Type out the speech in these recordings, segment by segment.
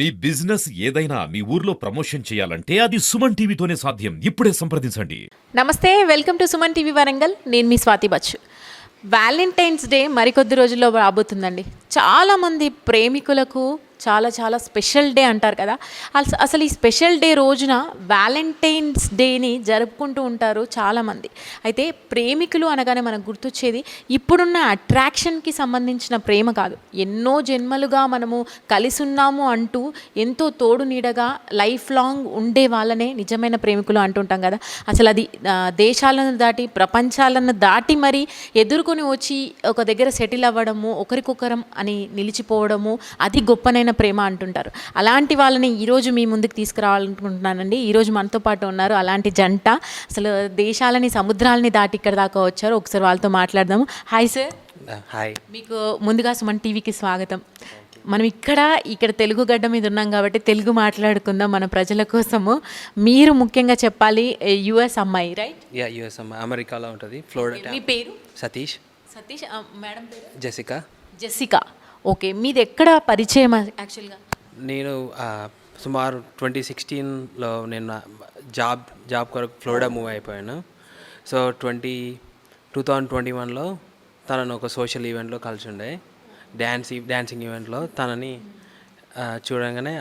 మీ business ఏదైనా మీ ఊర్లో promotion చేయాలంటే అది సుమన్ టీవీతోనే సాధ్యం. ఇప్పుడే సంప్రదించండి. నమస్తే welcome to Suman TV Warangal. నేను మీ స్వాతి బచ్చు. వ్యాలంటైన్స్ డే మరికొద్ది రోజుల్లో రాబోతుందండి. చాలామంది ప్రేమికులకు చాలా చాలా స్పెషల్ డే అంటారు కదా. అస- అసలు ఈ స్పెషల్ డే రోజున వ్యాలంటైన్స్ డేని జరుపుకుంటూ ఉంటారు చాలామంది. అయితే ప్రేమికులు అనగానే మనకు గుర్తొచ్చేది ఇప్పుడున్న అట్రాక్షన్కి సంబంధించిన ప్రేమ కాదు. ఎన్నో జన్మలుగా మనము కలిసి ఉన్నాము అంటూ ఎంతో తోడు నీడగా లైఫ్ లాంగ్ ఉండే వాళ్ళనే నిజమైన ప్రేమికులు అంటుంటాం కదా. అసలు అది దేశాలను దాటి ప్రపంచాలను దాటి మరి ఎదుర్కొని వచ్చి ఒక దగ్గర సెటిల్ అవ్వడము ఒకరికొకరం అని నిలిచిపోవడము అది గొప్పనైన ప్రేమ అంటుంటారు. అలాంటి వాళ్ళని ఈరోజు మీ ముందుకు తీసుకురావాలనుకుంటున్నానండి. ఈరోజు మనతో పాటు ఉన్నారు అలాంటి జంట. అసలు దేశాలని సముద్రాలని దాటి ఇక్కడ దాకా వచ్చారు. ఒకసారి వాళ్ళతో మాట్లాడదాము. Hi sir. హాయ్. మీకు ముందుగా సుమన్ టీవీకి స్వాగతం. మనం ఇక్కడ ఇక్కడ తెలుగు గడ్డ మీద ఉన్నాం కాబట్టి తెలుగు మాట్లాడుకుందాం మన ప్రజల కోసము. మీరు ముఖ్యంగా చెప్పాలి యుఎస్ అమ్మాయి రైట్? యా యుఎస్ అమ్మ అమెరికాలో ఉంటుంది. ఫ్లోరిడా మీ పేరు? సతీష్. సతీష్ మేడం పేరు? జెసికా. జెసికా. ఓకే మీది ఎక్కడ పరిచయం యాక్చువల్గా నేను సుమారు ట్వంటీ సిక్స్టీన్లో నేను జాబ్ జాబ్ కొరకు ఫ్లోరిడా మూవ్ అయిపోయాను. So twenty two thousand twenty వన్లో తనను ఒక సోషల్ ఈవెంట్లో కలిసి ఉండే డ్యాన్స్ డ్యాన్సింగ్ ఈవెంట్లో తనని చూడంగానే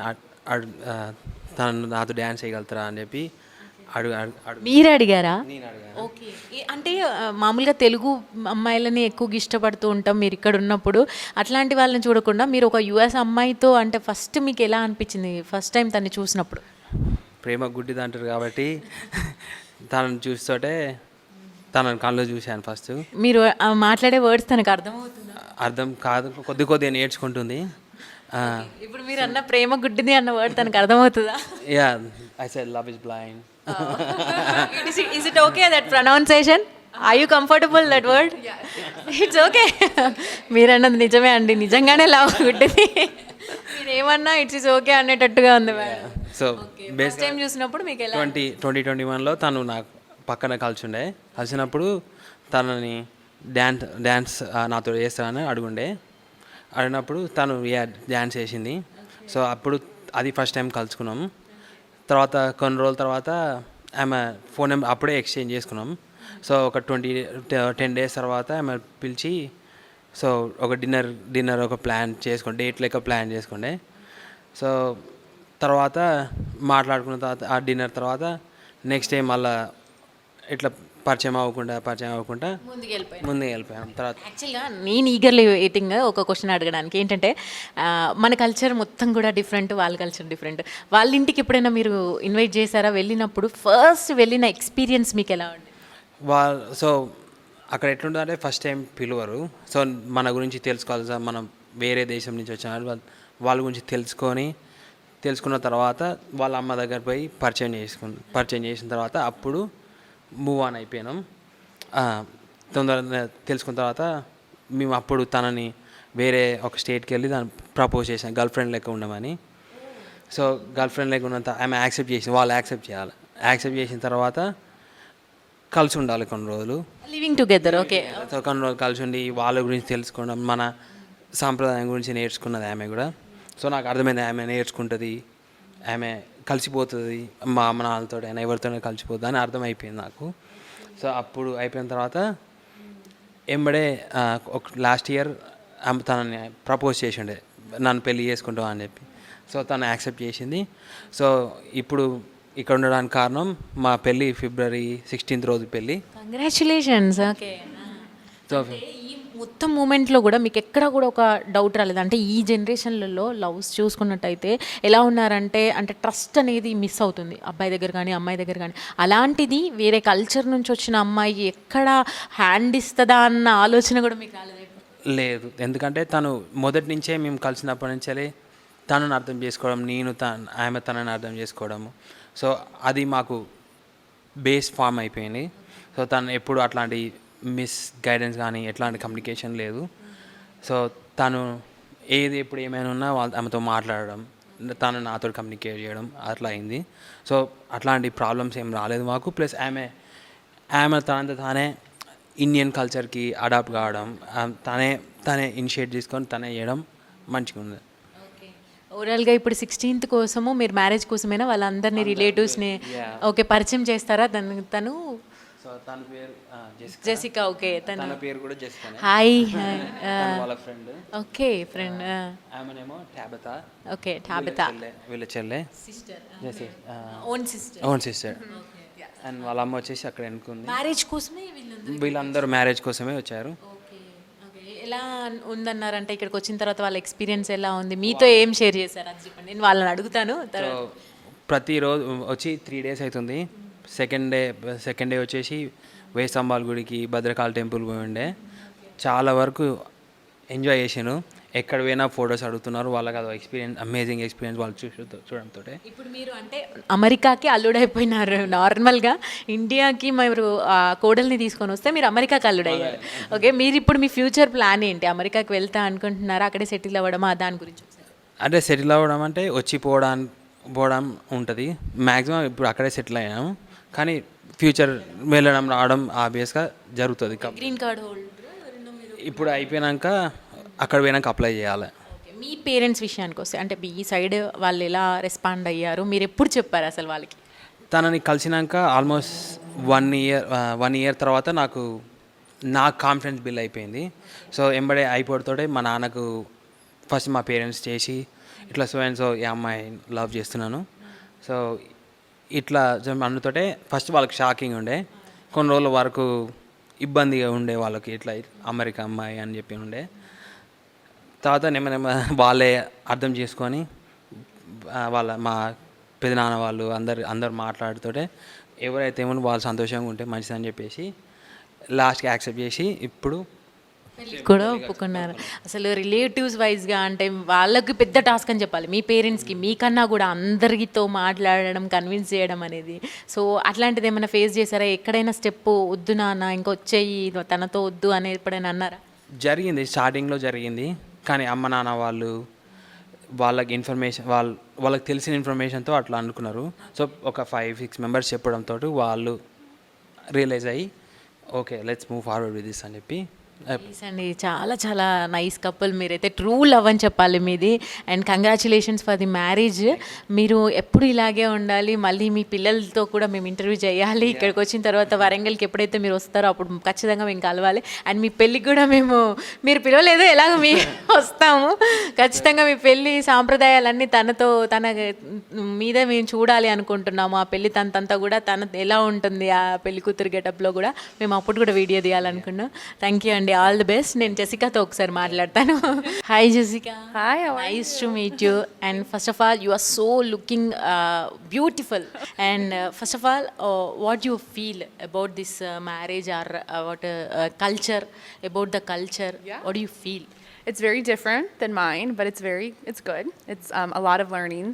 తను నాతో డ్యాన్స్ చేయగలుగుతారా అని చెప్పి మీరు అడిగారా? ఓకే. అంటే మామూలుగా తెలుగు అమ్మాయిలని ఎక్కువగా ఇష్టపడుతూ ఉంటాం మీరు ఇక్కడ ఉన్నప్పుడు. అట్లాంటి వాళ్ళని చూడకుండా మీరు ఒక యుఎస్ అమ్మాయితో అంటే ఫస్ట్ మీకు ఎలా అనిపించింది? ఫస్ట్ టైం తన్ని చూసినప్పుడు. ప్రేమ గుడ్డిది అంటారు కాబట్టి తనను చూస్తుంటే తనను కళ్ళు చూశాను ఫస్ట్. మీరు మాట్లాడే వర్డ్స్ తనకు అర్థమవుతుందా? అర్థం కాదు కొద్ది కొద్దిగా నేర్చుకుంటుంది. ఇప్పుడు మీరు అన్న ప్రేమ గుడ్డిది అన్న వర్డ్ తనకు అర్థమవుతుందా? Yeah I said love is blind is it okay that pronunciation I you comfortable that word it's okay మీరు అన్నది నిజమే అండి. నిజంగానే లవ్ గుడ్డిది. మీరు ఏమన్నా ఇట్స్ ఇస్ ఓకే అనేటట్టుగా ఉంది madam so base first time చూసినప్పుడు మీకు ఎలా ట్వంటీ ట్వంటీ ట్వంటీ వన్లో తను నాకు పక్కన కలిసి ఉండే కలిసినప్పుడు తనని డ్యాన్స్ డ్యాన్స్ నాతో చేస్తానని అడుగుండే. అడిగినప్పుడు తను డ్యాన్స్ చేసింది. సో అప్పుడు అది ఫస్ట్ టైం కలుసుకున్నాం. తర్వాత కొన్ని రోజుల తర్వాత ఆమె ఫోన్ నెంబర్ అప్పుడే ఎక్స్చేంజ్ చేసుకున్నాం. సో ఒక ట్వంటీ టెన్ డేస్ తర్వాత ఆమె పిలిచి సో ఒక డిన్నర్ డిన్నర్ ఒక ప్లాన్ చేసుకోండి డేట్ లెక్క ప్లాన్ చేసుకోండి సో తర్వాత మాట్లాడుకున్న తర్వాత ఆ డిన్నర్ తర్వాత నెక్స్ట్ డే మళ్ళా ఇట్లా పరిచయం అవ్వకుండా పరిచయం అవ్వకుండా ముందుకు వెళ్ళిపోయి తర్వాత యాక్చువల్గా నేను ఈగర్లీ వెయిటింగ్ ఒక క్వశ్చన్ అడగడానికి. ఏంటంటే మన కల్చర్ మొత్తం కూడా డిఫరెంట్ వాళ్ళ కల్చర్ డిఫరెంట్ వాళ్ళ ఇంటికి ఎప్పుడైనా మీరు ఇన్వైట్ చేశారా? వెళ్ళినప్పుడు ఫస్ట్ వెళ్ళిన ఎక్స్పీరియన్స్ మీకు ఎలా ఉంది వాళ్ళ సో అక్కడ ఎట్లుంటుందంటే ఫస్ట్ టైం పిలువరు. సో మన గురించి తెలుసుకోవాలి సార్. మనం వేరే దేశం నుంచి వచ్చిన వాళ్ళు గురించి తెలుసుకొని తెలుసుకున్న తర్వాత వాళ్ళ అమ్మ దగ్గర పోయి పరిచయం చేసుకు పరిచయం చేసిన తర్వాత అప్పుడు మూవ్ ఆన్ అయిపోయినాం. తొందరగా తెలుసుకున్న తర్వాత మేము అప్పుడు తనని వేరే ఒక స్టేట్కి వెళ్ళి దాన్ని ప్రపోజ్ చేసాం గర్ల్ ఫ్రెండ్ లెక్క ఉండమని. సో గర్ల్ ఫ్రెండ్ లెక్క ఉన్నంత ఆమె యాక్సెప్ట్ చేసి వాళ్ళు యాక్సెప్ట్ చేయాలి. యాక్సెప్ట్ చేసిన తర్వాత కలిసి ఉండాలి కొన్ని రోజులు. లివింగ్ టుగెదర్ ఓకే సో కొన్ని రోజులు కలిసి ఉండి వాళ్ళ గురించి తెలుసుకోవడం మన సాంప్రదాయం గురించి నేర్చుకున్నది ఆమె కూడా. సో నాకు అర్థమైంది ఆమె నేర్చుకుంటుంది ఆమె కలిసిపోతుంది. మా అమ్మ నాన్నలతో అయినా ఎవరితోనే కలిసిపోతుంది అని అర్థమైపోయింది నాకు. సో అప్పుడు అయిపోయిన తర్వాత ఎంబడే లాస్ట్ ఇయర్ ఆమె తనని ప్రపోజ్ చేసిండే. నన్ను పెళ్ళి చేసుకుంటావు అని చెప్పి. సో తను యాక్సెప్ట్ చేసింది. సో ఇప్పుడు ఇక్కడ ఉండడానికి కారణం మా పెళ్ళి ఫిబ్రవరి సిక్స్టీన్త్ రోజు పెళ్ళి కంగ్రాచులేషన్స్ ఓకే సో మొత్తం మూమెంట్లో కూడా మీకు ఎక్కడ కూడా ఒక డౌట్ రాలేదు. అంటే ఈ జనరేషన్లలో లవ్స్ చూసుకున్నట్టయితే ఎలా ఉన్నారంటే అంటే ట్రస్ట్ అనేది మిస్ అవుతుంది. అబ్బాయి దగ్గర కానీ అమ్మాయి దగ్గర కానీ. అలాంటిది వేరే కల్చర్ నుంచి వచ్చిన అమ్మాయి ఎక్కడ హ్యాండ్ ఇస్తుందా అన్న ఆలోచన కూడా మీకు రాలేదు లేదు. ఎందుకంటే తను మొదటి నుంచే మేము కలిసినప్పటి నుంచే తనను అర్థం చేసుకోవడం నేను తన ఆమె తనని అర్థం చేసుకోవడము. సో అది మాకు బేస్ ఫామ్ అయిపోయింది. సో తను ఎప్పుడు అట్లాంటి మిస్ గైడెన్స్ కానీ ఎట్లాంటి కమ్యూనికేషన్ లేదు. సో తను ఏది ఎప్పుడు ఏమైనా ఉన్నా వాళ్ళ ఆమెతో మాట్లాడడం తను నాతో కమ్యూనికేట్ చేయడం అట్లా అయింది. సో అట్లాంటి ప్రాబ్లమ్స్ ఏం రాలేదు మాకు. ప్లస్ ఆమె ఆమె తనంత తానే ఇండియన్ కల్చర్కి అడాప్ట్ కావడం తనే తనే ఇనిషియేట్ తీసుకొని తనే చేయడం మంచిగా ఉంది. ఓకే. ఓవరాల్గా ఇప్పుడు సిక్స్టీన్త్ కోసము మీరు మ్యారేజ్ కోసమైనా వాళ్ళందరినీ రిలేటివ్స్ని ఓకే పరిచయం చేస్తారా? తను తను సో తన పేరు జెసికా. జెసికా ఓకే తను పేరు కూడా జెసికానే. హాయ్ వాళ్ళ ఫ్రెండ్. ఓకే ఫ్రెండ్ ఆమెనేమో టాబతా. Okay Tabitha. వీళ్ళ చెల్లె. Sister Jessie own sister own sister and వాళ్ళ అమ్మ వచ్చేసి అక్కడ ఎన్నుకుంది. మ్యారేజ్ కోసమే వీళ్ళందరూ వీళ్ళందరూ మ్యారేజ్ కోసమే వచ్చారు. ఓకే ఓకే ఎలా ఉందన్నారంటే ఇక్కడికి వచ్చిన తర్వాత వాళ్ళ ఎక్స్పీరియన్స్ ఎలా ఉంది? మీతో ఏం షేర్ చేశారు? అది చెప్పండి. నేను వాళ్ళని అడుగుతాను. ప్రతిరోజు వచ్చి త్రీ డేస్ అవుతుంది. సెకండ్ డే సెకండ్ డే వచ్చేసి వేస్తంబాల్ గుడికి భద్రకాళ టెంపుల్ పోయి ఉండే. చాలా వరకు ఎంజాయ్ చేశాను ఎక్కడ పోయినా ఫొటోస్ అడుగుతున్నారు. వాళ్ళకి అది ఎక్స్పీరియన్స్ అమేజింగ్ ఎక్స్పీరియన్స్ వాళ్ళు చూసి చూడడంతో ఇప్పుడు మీరు అంటే అమెరికాకి అల్లుడైపోయినారు. నార్మల్గా ఇండియాకి మీరు ఆ, కోడల్ని తీసుకొని వస్తే మీరు అమెరికాకి అల్లుడయ్యారు. ఓకే మీరు ఇప్పుడు మీ ఫ్యూచర్ ప్లాన్ ఏంటి? అమెరికాకి వెళ్తా అనుకుంటున్నారా? అక్కడే సెటిల్ అవ్వడమా? దాని గురించి అంటే సెటిల్ అవ్వడం అంటే వచ్చి పోవడం ఉంటుంది. మ్యాక్సిమం ఇప్పుడు అక్కడే సెటిల్ అయ్యాము కానీ ఫ్యూచర్ వెళ్ళడం రావడం ఆబ్వియస్గా జరుగుతుంది. గ్రీన్ కార్డ్ హోల్డర్ ఇప్పుడు అయిపోయినాక అక్కడ పోయినాక అప్లై చేయాలి. మీ పేరెంట్స్ విషయానికి వస్తే అంటే మీ సైడ్ వాళ్ళు ఎలా రెస్పాండ్ అయ్యారు? మీరు ఎప్పుడు చెప్పారు అసలు వాళ్ళకి? తనని కలిసినాక almost one year one year తర్వాత నాకు నా కాన్ఫిడెన్స్ బిల్ అయిపోయింది. సో ఎంబడే అయిపోతోటే మా నాన్నకు ఫస్ట్ మా పేరెంట్స్ చేసి ఇట్లా సో అండ్ సో ఈ అమ్మాయి లవ్ చేస్తున్నాను. సో ఇట్లా అన్నతోటే ఫస్ట్ వాళ్ళకి షాకింగ్ ఉండే. కొన్ని రోజుల వరకు ఇబ్బందిగా ఉండే వాళ్ళకి ఇట్లా అమెరికా అమ్మాయి అని చెప్పి ఉండే. తర్వాత నెమ్మ నెమ్మ వాళ్ళే అర్థం చేసుకొని వాళ్ళ మా పెదనాన్న వాళ్ళు అందరు అందరు మాట్లాడుతుంటే ఎవరైతే ఏమో వాళ్ళు సంతోషంగా ఉంటే మంచిదని చెప్పేసి లాస్ట్కి యాక్సెప్ట్ చేసి ఇప్పుడు కూడా ఒప్పుకున్నారు. అసలు రిలేటివ్స్ వైజ్గా అంటే వాళ్ళకి పెద్ద టాస్క్ అని చెప్పాలి. మీ పేరెంట్స్కి మీకన్నా కూడా అందరితో మాట్లాడడం కన్విన్స్ చేయడం అనేది. సో అట్లాంటిది ఏమైనా ఫేస్ చేశారా? ఎక్కడైనా స్టెప్ వద్దు నాన్న ఇంకొచ్చేయి తనతో వద్దు అని ఎప్పుడైనా అన్నారా? జరిగింది స్టార్టింగ్లో జరిగింది. కానీ అమ్మ నాన్న వాళ్ళు వాళ్ళకి ఇన్ఫర్మేషన్ వాళ్ళు వాళ్ళకి తెలిసిన ఇన్ఫర్మేషన్తో అట్లా అనుకున్నారు. సో ఒక ఫైవ్ సిక్స్ మెంబర్స్ చెప్పడంతో వాళ్ళు రియలైజ్ అయ్యి okay let's move forward with this అని చెప్పి అండి. చాలా చాలా నైస్ కపుల్ మీరైతే. ట్రూ లవ్ అని చెప్పాలి మీది. And congratulations for the marriage మీరు ఎప్పుడు ఇలాగే ఉండాలి. మళ్ళీ మీ పిల్లలతో కూడా మేము ఇంటర్వ్యూ చేయాలి. ఇక్కడికి వచ్చిన తర్వాత వరంగల్కి ఎప్పుడైతే మీరు వస్తారో అప్పుడు ఖచ్చితంగా మేము కలవాలి. అండ్ మీ పెళ్ళికి కూడా మేము మీరు పిలవలేదు ఎలాగో మీ వస్తాము. ఖచ్చితంగా మీ పెళ్ళి సాంప్రదాయాలన్నీ తనతో తన మీద మేము చూడాలి అనుకుంటున్నాము. ఆ పెళ్ళి తనతంతా కూడా తన ఎలా ఉంటుంది ఆ పెళ్ళి కూతురు గెటప్లో కూడా. మేము అప్పుడు కూడా వీడియో తీయాలనుకున్నాం. థ్యాంక్ యూ అండి. ఆల్ ది బెస్ట్ నేను జెసికాతో ఒకసారి మాట్లాడతాను hi Jessica Hi, how are nice to meet you and first of all you are so looking beautiful and first of all what you feel about this marriage or about culture about the culture what you feel It's very different than mine, but it's very, it's good. It's um, a lot of learning,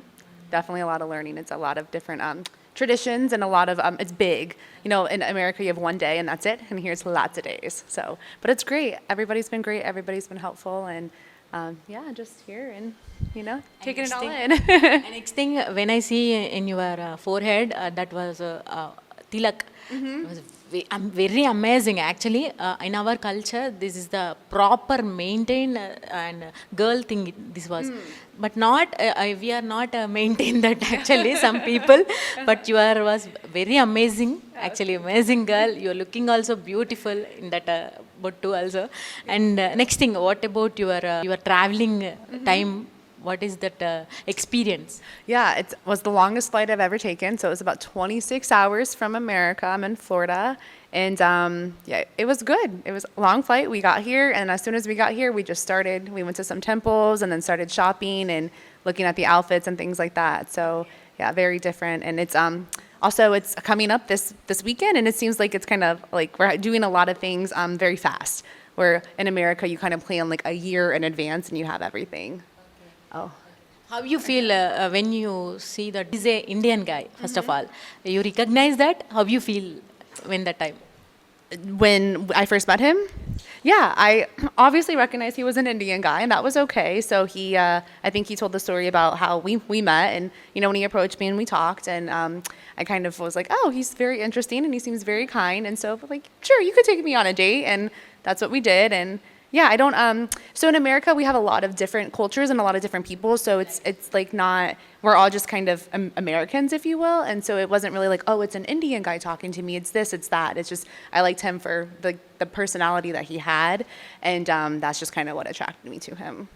definitely a lot of learning. It's a lot of different um, traditions and a lot of, um, it's big. You know, in America you have one day and that's it, and here's lots of days. So, but it's great. Everybody's been great. Everybody's been helpful, and um, yeah, just here and you know, taking it all in. And next thing, when I see in your uh, forehead, uh, that was uh, uh, tilak. It am- very amazing. Actually, uh, in our culture, this is the proper maintain uh, and girl thing. This was, but not. Uh, we are not uh, maintain that actually. Some people, but you are was very amazing. Actually, amazing girl. You're looking also beautiful in that. Uh, bottu also. And uh, next thing, what about your uh, your traveling uh, time? What is that uh, experience? Yeah, it was the longest flight I've ever taken. So it was about 26 hours from America. I'm in Florida. And um, yeah, it was good. It was a long flight. We got here, and as soon as we got here, we just started. We went to some temples and then started shopping and looking at the outfits and things like that. So yeah, very different. And it's um, also it's coming up this this weekend, and it seems like it's kind of like we're doing a lot of things um, very fast. Where in America, you kind of plan like a year in advance, and you have everything. Oh. How you feel uh, uh, when you see that he's a Indian guy? 1st of all, you recognize that. How do you feel when that time? when I first met him, yeah, I obviously recognized he was an Indian guy, and that was okay. So he, uh, I think he told the story about how we, we met, and you know when he approached me and we talked, and um, I kind of was like, oh, he's very interesting and he seems very kind, and so like, sure, you could take me on a date, and that's what we did, and Yeah, I don't. Um, so in America, we have a lot of different cultures and a lot of different people. So it's it's like not we're all just kind of um, Americans, if you will. And so it wasn't really like, oh, it's an Indian guy talking to me. It's this, it's that. It's just I liked him for the the personality that he had, and um, that's just kind of what attracted me to him.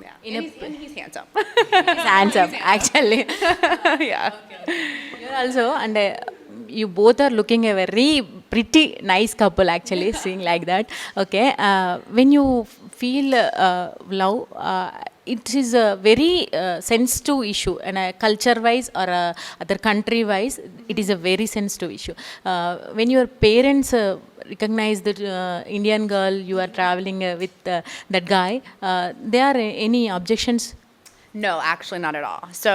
Yeah, In and he's, and he's handsome. He's handsome, actually. yeah. You're also, and uh, you both are looking a very pretty nice couple, actually, seeing like that. Okay, uh, when you feel uh, love, uh, it is a very uh, sensitive issue, and uh, culture-wise or uh, other country-wise, it is a very sensitive issue. Uh, when your parents uh, recognize that uh, Indian girl you are traveling uh, with uh, that guy, uh, there are any objections? No, actually, not at all. So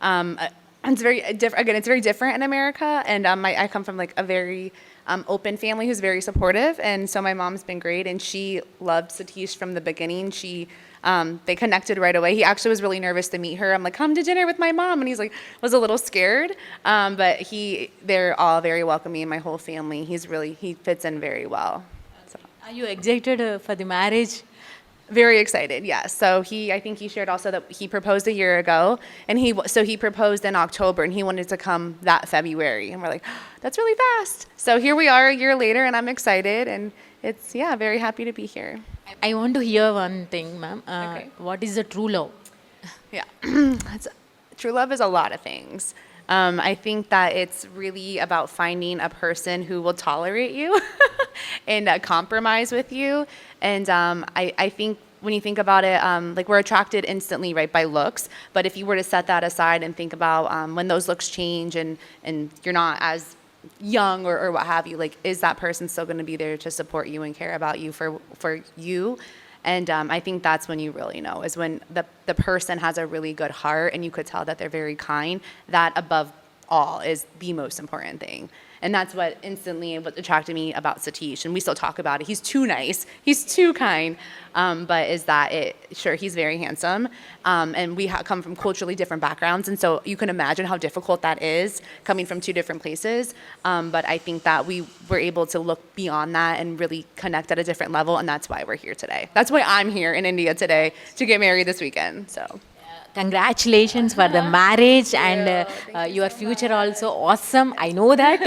um, uh, it's very different. Again, it's very different in America, and um, I, I come from like a very um, open family who's very supportive, and so my mom's been great, and she loved Satish from the beginning. She um, they connected right away. He actually was really nervous to meet her. I'm like, come to dinner with my mom, and he's like, was a little scared, um, but he they're all very welcoming. My whole family. He's really he fits in very well. So. Are you excited uh, for the marriage? Very excited, yes. So he, I think he shared also that he proposed a year ago, and he so he proposed in October, and he wanted to come that February, and we're like, that's really fast. So here we are a year later, and I'm excited, and it's yeah, very happy to be here. I want to hear one thing, ma'am. Uh, Okay. What is the true love? Yeah. True love is a lot of things. Um, I think that it's really about finding a person who will tolerate you and uh, compromise with you. And um, I, I think when you think about it, um, like we're attracted instantly, right, by looks. But if you were to set that aside and think about um, when those looks change and, and you're not as young or, or what have you, like, is that person still going to be there to support you and care about you for, for you? And um, I think that's when you really know is when the, the person has a really good heart and you could tell that they're very kind. That above all is the most important thing. And that's what instantly what attracted me about Satish. And we still talk about it. He's too nice. He's too kind. Um, but is that it? Sure, he's very handsome. Um, and we ha- come from culturally different backgrounds. And so you can imagine how difficult that is coming from two different places. Um, but I think that we were able to look beyond that and really connect at a different level. And that's why we're here today. That's why I'm here in India today to get married this weekend. So. Congratulations for the marriage and uh, uh, your future also awesome. I know that.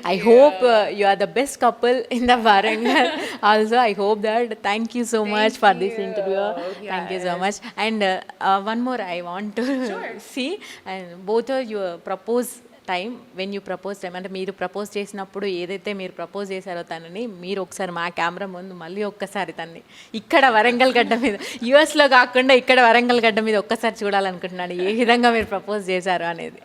I hope uh, you are the best couple in the Varangal. also, I hope that. Thank you so much for this interview. Thank you so much. And uh, uh, one more I want to see. And both of you propose time when you propose time అంటే మీరు propose చేసినప్పుడు ఏదైతే మీరు propose చేశారో తనని మీరు ఒకసారి మా కెమెరా ముందు మళ్ళీ ఒక్కసారి తన్ని. ఇక్కడ వరంగల్ గడ్డ మీద యూఎస్లో కాకుండా ఇక్కడ వరంగల్ గడ్డ మీద ఒక్కసారి చూడాలనుకుంటున్నాను ఏ విధంగా మీరు ప్రపోజ్ చేశారు అనేది.